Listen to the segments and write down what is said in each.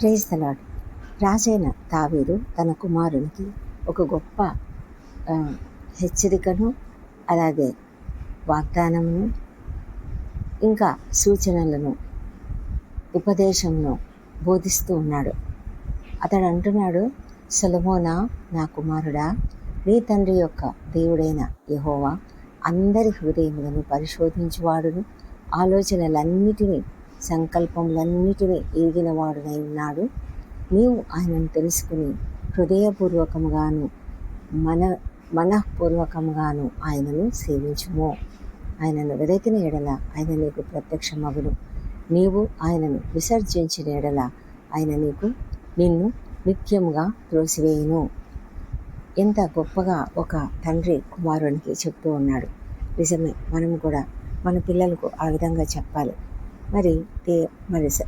Praise తలాడు రాజైన తావీరు తన కుమారునికి ఒక గొప్ప హెచ్చరికను అలాగే వాగ్దానమును ఇంకా సూచనలను ఉపదేశంను బోధిస్తూ ఉన్నాడు. అతడు అంటున్నాడు సొలమోనా నా కుమారుడా నీ తండ్రి యొక్క దేవుడైన యహోవా అందరి హృదయములను పరిశోధించువాడును. ఆలోచనలన్నిటినీ సంకల్పములన్నిటినీ ఎరిగినవాడునై ఉన్నాడు. నీవు ఆయనను తెలుసుకుని హృదయపూర్వకముగాను మన మనఃపూర్వకముగాను ఆయనను సేవించుము. ఆయనను వెదకిన ఎడల ఆయన నీకు ప్రత్యక్షమగును. నీవు ఆయనను విసర్జించిన ఎడల ఆయన నీకు నిన్ను నిత్యముగా త్రోసివేయును. ఎంత గొప్పగా ఒక తండ్రి కుమారునికి చెప్తూ ఉన్నాడు. నిజమే మనం కూడా మన పిల్లలకు ఆ విధంగా చెప్పాలి. మరి దే మరి స-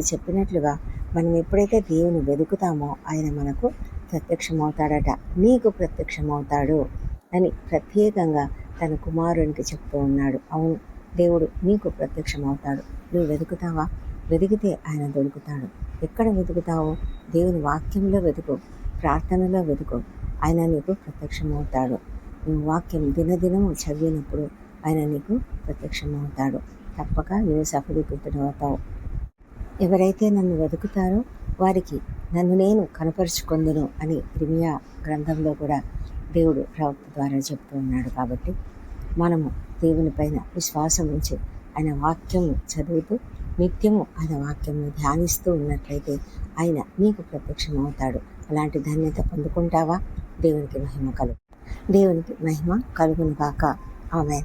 చెప్పినట్లుగా మనం ఎప్పుడైతే దేవుని వెతుకుతామో ఆయన మనకు ప్రత్యక్షమవుతాడట. నీకు ప్రత్యక్షమవుతాడు అని ప్రత్యేకంగా తన కుమారునికి చెప్తూ ఉన్నాడు. అవును దేవుడు నీకు ప్రత్యక్షమవుతాడు. నువ్వు వెతుకుతావా? వెతికితే ఆయన దొరుకుతాడు. ఎక్కడ వెతుకుతావో? దేవుని వాక్యంలో వెతుకు ప్రార్థనలో వెతుకు. ఆయన నీకు ప్రత్యక్షమవుతాడు. నువ్వు వాక్యం దినదినము చదివినప్పుడు ఆయన నీకు ప్రత్యక్షమవుతాడు. తప్పక నువ్వు సఫలీకృతుడవుతావు ఎవరైతే నన్ను వెతుకుతారో వారికి నన్ను నేను కనపరుచుకొందును అని ఇర్మియా గ్రంథంలో కూడా దేవుడు ప్రవక్త ద్వారా చెప్తూ ఉన్నాడు కాబట్టి మనము దేవుని పైన విశ్వాసం ఉంచి ఆయన వాక్యము చదువుతూ నిత్యము ఆయన వాక్యంను ధ్యానిస్తూ ఉన్నట్లయితే ఆయన నీకు ప్రత్యక్షమవుతాడు. అలాంటి ధన్యత పొందుకుంటావా? దేవునికి మహిమ కలుగు. దేవునికి మహిమ కలుగును కాక ఆమె